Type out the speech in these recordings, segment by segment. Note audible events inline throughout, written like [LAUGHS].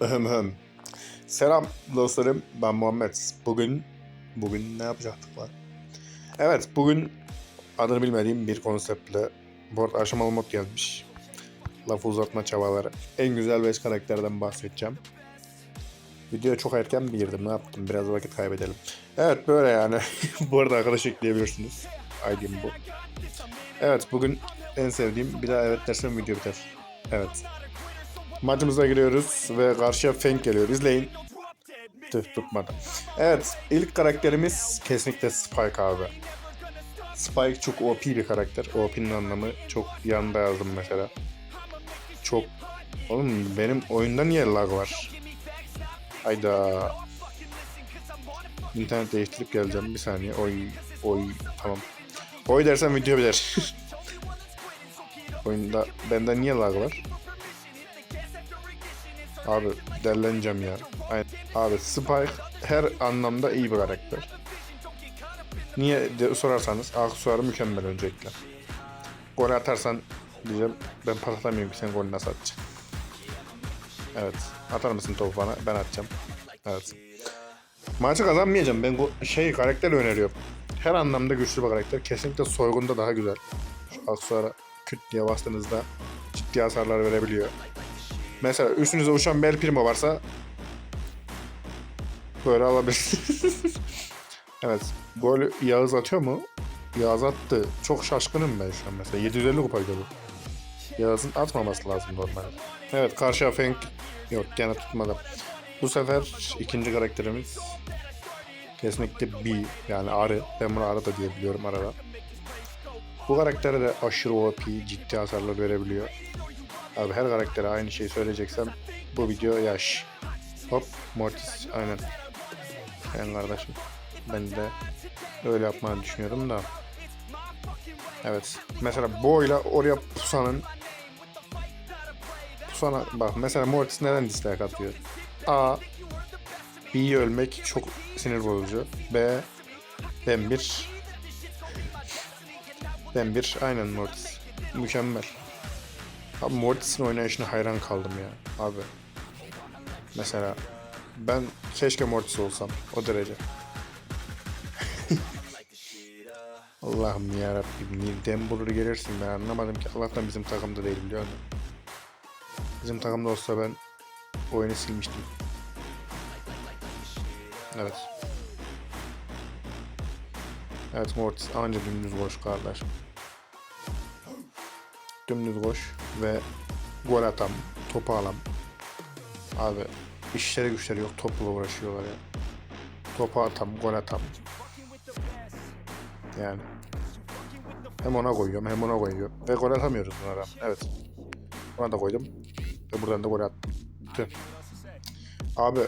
Öhüm hüm. Selam dostlarım. Ben Muhammed. Bugün bugün ne yapacaktık lan? Evet, bugün adını bilmediğim bir konseptle bu arada aşamalı mod gelmiş. Lafı uzatma çabaları. En güzel 5 karakterden bahsedeceğim. Videoya çok erken bir girdim. Ne yaptım? Biraz vakit kaybedelim. Evet böyle yani. [LAUGHS] bu arada arkadaş ekleyebilirsiniz. ID'm bu. Evet bugün en sevdiğim bir daha evet dersem video biter. Evet. Maçımıza giriyoruz ve karşıya Feng geliyor. İzleyin. Tüh tutmadı. Evet ilk karakterimiz kesinlikle Spike abi. Spike çok OP bir karakter. OP'nin anlamı çok yanında yazdım mesela. Çok... Oğlum benim oyunda niye lag var? Hayda. İnternet değiştirip geleceğim. Bir saniye. Oy, oy. Tamam. Oy dersen video biter. [LAUGHS] Oyunda bende niye lag var? Abi derleneceğim ya. Aynen. Abi Spike her anlamda iyi bir karakter. Niye de sorarsanız aksesuarı mükemmel öncelikle. Gol atarsan diyeceğim ben pas atamıyorum ki sen golü nasıl atacaksın? Evet. Atar mısın topu bana? Ben atacağım. Evet. Maçı kazanmayacağım. Ben şey karakter öneriyorum. Her anlamda güçlü bir karakter. Kesinlikle soygunda daha güzel. Şu aksesuara küt diye bastığınızda ciddi hasarlar verebiliyor. Mesela üstünüze uçan Bel Primo varsa böyle alabilirsiniz. [LAUGHS] evet. Gol Yağız atıyor mu? Yağız attı. Çok şaşkınım ben şu an mesela. 750 kupaydı bu. Yağız'ın atmaması lazım normalde. Evet karşıya Feng yok gene tutmadı. Bu sefer ikinci karakterimiz kesinlikle B yani arı. Ben bunu arı da diyebiliyorum arada. Bu karaktere de aşırı OP ciddi hasarlar verebiliyor. Abi her karaktere aynı şeyi söyleyeceksem bu video yaş. Hop Mortis aynen. Ben kardeşim. Ben de öyle yapmayı düşünüyorum da. Evet. Mesela boyla oraya pusanın pusana bak mesela Mortis neden dislike atıyor? A B'yi ölmek çok sinir bozucu. B ben bir ben bir aynen Mortis. Mükemmel. Abi Mortis'in oynayışına hayran kaldım ya abi. Mesela ben keşke Mortis olsam o derece. [LAUGHS] Allah'ım ya Rabbim nereden bulur gelirsin ben anlamadım ki Allah'tan bizim takımda değil biliyor musun? Bizim takımda olsa ben oyunu silmiştim. Evet. Evet Mortis anca dümdüz koş kardeşim. Dümdüz koş ve gol atam, topu alam. Abi işleri güçleri yok topla uğraşıyorlar ya. Topu atam, gol atam. Yani. Hem ona koyuyorum hem ona koyuyorum. Ve gol atamıyoruz bunlara. Evet. Ona da koydum. Ve buradan da gol attım. Abi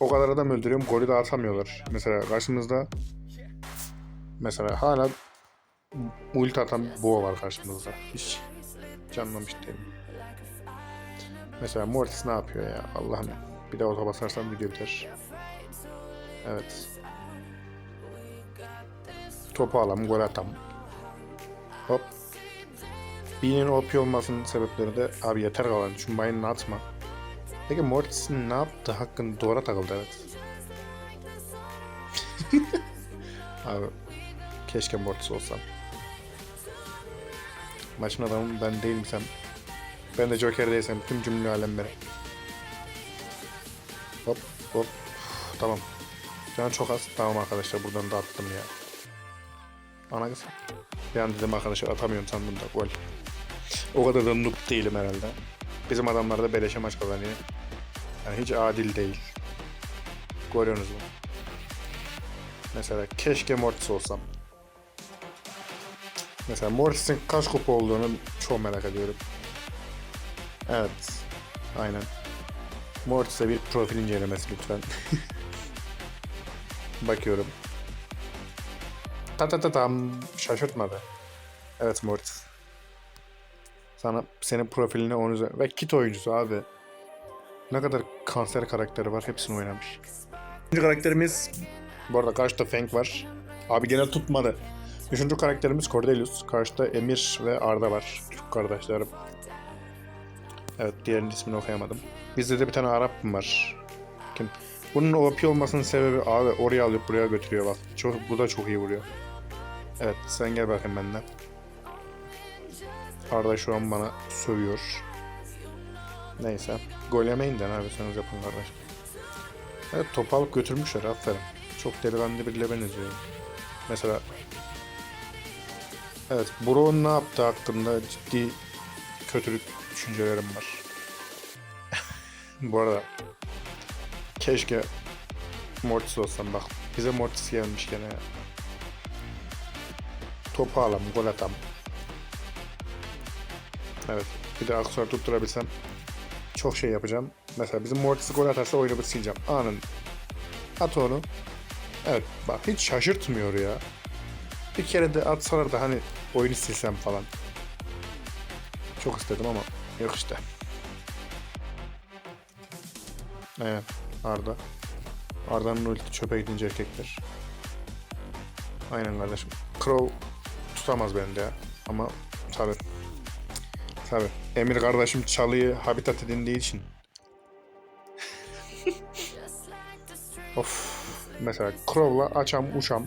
o kadar adam öldürüyorum golü de atamıyorlar. Mesela karşımızda mesela hala ulti atan boğa var karşımızda. Hiç canlamış değilim. Mesela Mortis ne yapıyor ya Allah'ım. Bir de ota basarsam video biter. Evet. Topu alam, gol atam. Hop. B'nin OP olmasının sebepleri de abi yeter kalan şu mayını atma. Peki Mortis'in ne yaptı hakkında doğru takıldı evet. [LAUGHS] abi keşke Mortis olsam. Maçın adamı ben değil misem? Ben de Joker değilsem tüm cümle alemlere. Hop hop. Tamam. Can çok az. Tamam arkadaşlar buradan da attım ya. Ana kız. An dedim arkadaşlar atamıyorum sandım da gol. O kadar da noob değilim herhalde. Bizim adamlar da beleşe maç kazanıyor. Yani hiç adil değil. Görüyorsunuz mu? Mesela keşke Mortis olsam. Mesela Mortis'in kaç kupa olduğunu çok merak ediyorum. Evet. Aynen. Mortis'e bir profil incelemesi lütfen. [LAUGHS] Bakıyorum. Ta ta ta tam şaşırtmadı. Evet Mortis. Sana senin profiline onu üzerine. Ve kit oyuncusu abi. Ne kadar kanser karakteri var hepsini oynamış. Üçüncü karakterimiz bu arada karşıda Feng var. Abi gene tutmadı. Üçüncü karakterimiz Cordelius. Karşıda Emir ve Arda var. Türk kardeşlerim. Evet diğerinin ismini okuyamadım. Bizde de bir tane Arap var. Kim? Bunun OP olmasının sebebi abi oraya alıp buraya götürüyor bak. Çok, bu da çok iyi vuruyor. Evet sen gel bakayım benden. Arda şu an bana sövüyor. Neyse. Gol yemeyin de ne yapıyorsanız yapın kardeşim. Evet topu alıp götürmüşler aferin. Çok delikanlı biriyle benziyor. Mesela Evet Brown ne yaptı hakkında ciddi kötülük düşüncelerim var. Bu arada keşke Mortis olsam bak bize Mortis gelmiş gene. Topu alam, gol atam. Evet bir de aksuar tutturabilsem çok şey yapacağım. Mesela bizim Mortis gol atarsa oyunu sileceğim. Anın. At onu. Evet bak hiç şaşırtmıyor ya. Bir kere de atsalar da hani oyunu silsem falan. Çok istedim ama yok işte. Evet Arda. Arda'nın ulti çöpe gidince erkekler. Aynen kardeşim. Crow tutamaz beni de ya. Ama tabi. Tabi. Emir kardeşim çalıyı habitat edindiği için. of. Mesela Crow'la açam uçam.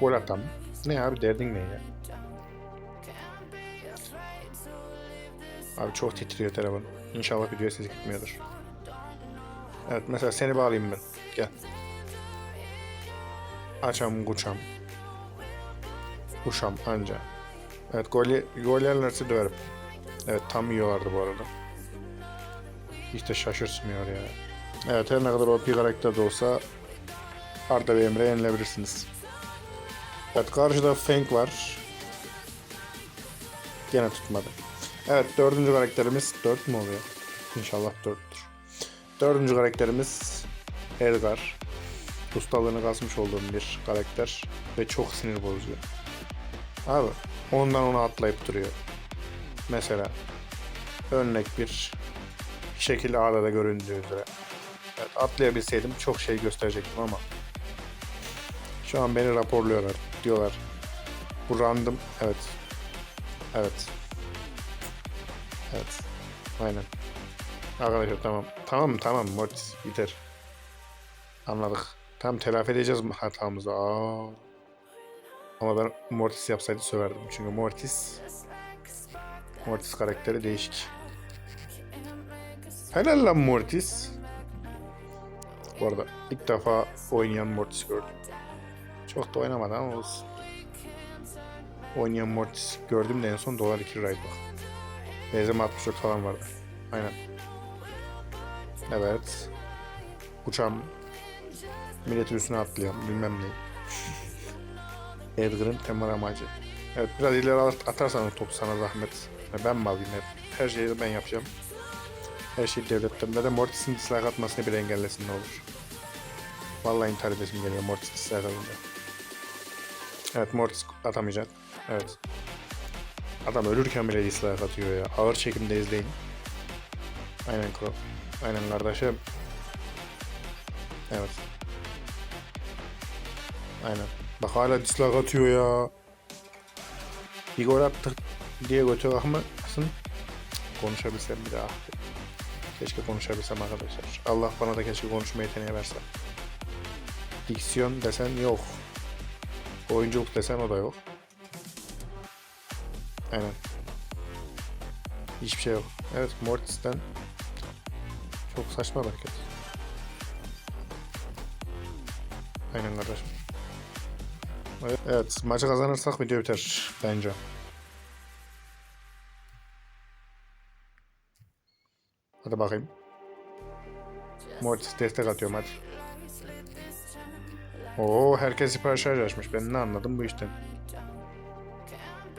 Gol atam. Ne abi derdin ne ya? Abi çok titriyor telefon. İnşallah videoya ses gitmiyordur. Evet mesela seni bağlayayım ben. Gel. Açam kuçam. Uşam anca. Evet gol, gol yerlerse döverim. Evet tam yiyorlardı bu arada. Hiç de şaşırtmıyor ya. Evet her ne kadar OP karakter de olsa Arda ve Emre yenilebilirsiniz. Evet karşıda Feng var. Gene tutmadı. Evet dördüncü karakterimiz dört mü oluyor? İnşallah dörttür. Dördüncü karakterimiz Edgar. Ustalığını kasmış olduğum bir karakter ve çok sinir bozucu. Abi ondan ona atlayıp duruyor. Mesela örnek bir şekilde ağda da göründüğü üzere. Evet, atlayabilseydim çok şey gösterecektim ama şu an beni raporluyorlar. Diyorlar. Bu random. Evet. Evet. Evet. Aynen. Arkadaşlar tamam. Tamam tamam Mortis yeter. Anladık. Tam telafi edeceğiz hatamızı. Aa. Ama ben Mortis yapsaydı söverdim. Çünkü Mortis Mortis karakteri değişik. Helal lan Mortis. Bu arada ilk defa oynayan Mortis gördüm. Çok da oynamadı ama olsun. Oynayan Mortis gördüm de en son dolar 2 liraydı Benzeme 64 falan vardı. Aynen. Evet. Uçağım. Milletin üstüne atlıyorum. Bilmem ne. Edgar'ın temel amacı. Evet biraz ileri at- atarsan o topu sana zahmet. Ben mi alayım hep? Her şeyi ben yapacağım. Her şey devletten. De Mortis'in dislike atmasını bir engellesin ne olur. Vallahi intihar edesim geliyor Mortis dislike atınca. Evet Mortis atamayacak. Evet. Adam ölürken bile dislike atıyor ya. Ağır çekimde izleyin. Aynen Crow. Aynen kardeşim. Evet. Aynen. Bak hala dislike atıyor ya. Bir gol attık diye götür bakmasın. Konuşabilsem bir daha. Keşke konuşabilsem arkadaşlar. Allah bana da keşke konuşma yeteneği verse. Diksiyon desen yok. Oyunculuk desen o da yok. Aynen. Hiçbir şey yok. Evet Mortis'ten çok saçma hareket. Aynen kardeşim. Evet, evet maçı kazanırsak video biter bence. Hadi bakayım. Mortis destek atıyorum hadi. Oo herkes sipariş açmış. Ben ne anladım bu işten.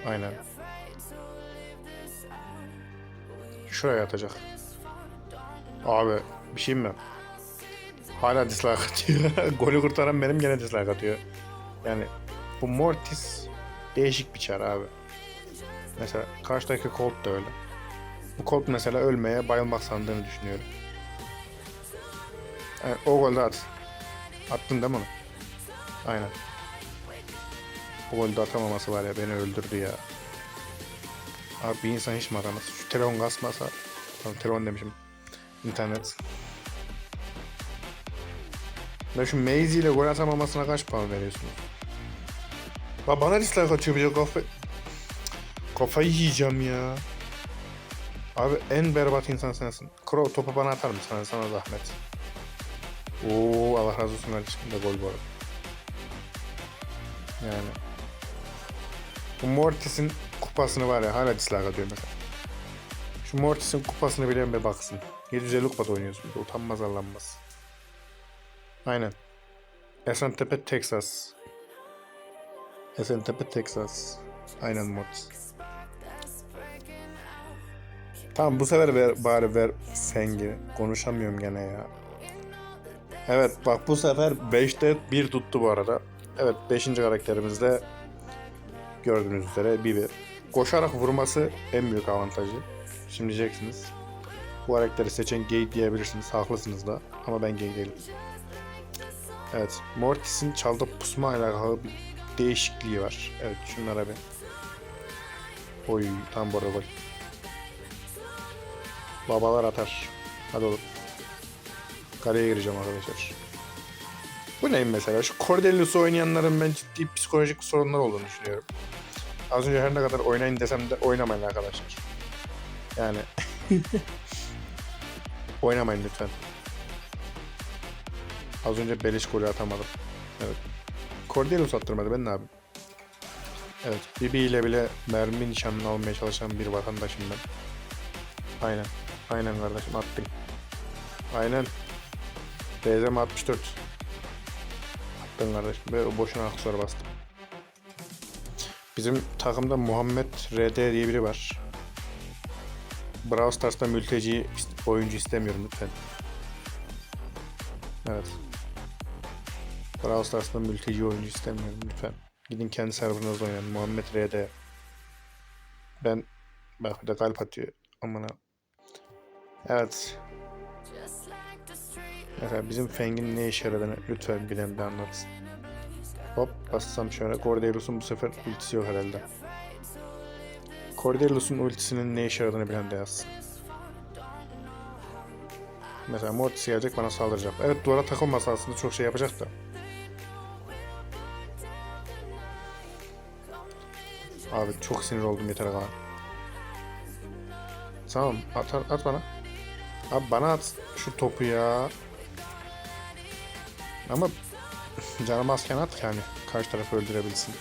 Aynen. Şuraya atacak. Abi bir şey mi? Hala dislike atıyor. [LAUGHS] Golü kurtaran benim gene dislike atıyor. Yani bu Mortis değişik bir çar abi. Mesela karşıdaki Colt da öyle. Bu Colt mesela ölmeye bayılmak sandığını düşünüyorum. Yani o golde at. Attın değil mi onu? Aynen. Bu golde atamaması var ya beni öldürdü ya. Abi bir insan hiç mi atamaz? Şu telefon kasmasa Tamam telefon demişim. İnternet. Ben şu Maisie ile gol atamamasına kaç puan veriyorsunuz? Ya bana dislike atıyor bir de kafa... Kafayı yiyeceğim ya. Abi en berbat insan sensin. Crow topu bana atar mısın? Hadi sana zahmet. Oo Allah razı olsun kardeşim de gol bu. Yani. Bu Mortis'in kupasını var ya hala dislike atıyor mesela. Şu Mortis'in kupasını bilen bir baksın. 750 kupada oynuyorsun. Bir de utanmaz arlanmaz. Aynen. Esentepe, Texas. Esentepe, Texas. Aynen Mortis. Tamam bu sefer ver, bari ver Feng'i. Konuşamıyorum gene ya. Evet bak bu sefer 5'te 1 tuttu bu arada. Evet 5. karakterimiz de gördüğünüz üzere Bibi. Koşarak vurması en büyük avantajı. Şimdi diyeceksiniz. Bu karakteri seçen gay diyebilirsiniz. Haklısınız da. Ama ben gay değilim. Evet. Mortis'in çalda pusma alakalı bir değişikliği var. Evet şunlara bir. Oy tam bu arada bak. Babalar atar. Hadi oğlum. Kaleye gireceğim arkadaşlar. Bu neyim mesela? Şu Cordelius'u oynayanların ben ciddi psikolojik sorunlar olduğunu düşünüyorum. Az önce her ne kadar oynayın desem de oynamayın arkadaşlar. Yani [LAUGHS] oynamayın lütfen. Az önce beliş golü atamadım. Evet. Cordelius attırmadı ben ne yapayım? Evet. Bibi ile bile mermi nişanını almaya çalışan bir vatandaşım ben. Aynen. Aynen kardeşim attın. Aynen. DZM 64. Attın kardeşim. Ve boşuna aksesuar bastım. Bizim takımda Muhammed RD diye biri var. Brawl Stars'ta mülteci oyuncu istemiyorum lütfen. Evet. Brawl Stars'ta mülteci oyuncu istemiyorum lütfen. Gidin kendi serverınızda oynayın. Muhammed RD. Ben bak bir de kalp atıyor. Amına. Evet. Mesela bizim Feng'in ne işe yaradığını lütfen bilen bir anlatsın. Hop bassam şöyle. Cordelius'un bu sefer ultisi yok herhalde. Cordelius'un ultisinin ne işe yaradığını bilen de yazsın. Mesela Mortis gelecek bana saldıracak. Evet duvara takılmasa aslında çok şey yapacak da. Abi çok sinir oldum yeter kadar. Tamam at, at bana. Abi bana at şu topu ya. Ama canım azken at yani karşı tarafı öldürebilsin.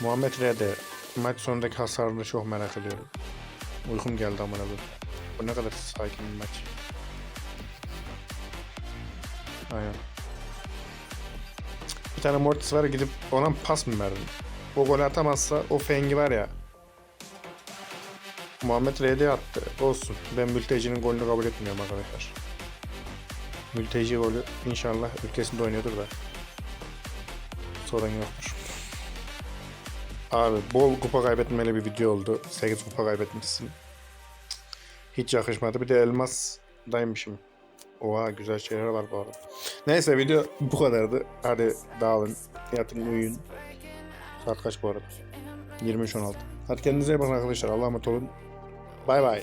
Muhammed R'de maç sonundaki hasarını çok merak ediyorum. Uykum geldi amına koyayım. Bu ne kadar sakin bir maç. Aynen. Bir tane Mortis var gidip ona pas mı verdin? O gol atamazsa o Fengi var ya. Muhammed RD attı. Olsun. Ben mültecinin golünü kabul etmiyorum arkadaşlar. Mülteci golü inşallah ülkesinde oynuyordur da. Sorun yoktur. Abi bol kupa kaybetmeli bir video oldu. 8 kupa kaybetmişsin. Hiç yakışmadı. Bir de elmasdaymışım. Oha güzel şeyler var bu arada. Neyse video bu kadardı. Hadi dağılın. Yatın uyuyun. Saat kaç bu arada? 23.16. Hadi kendinize iyi bakın arkadaşlar. Allah'a emanet olun. Bay bay.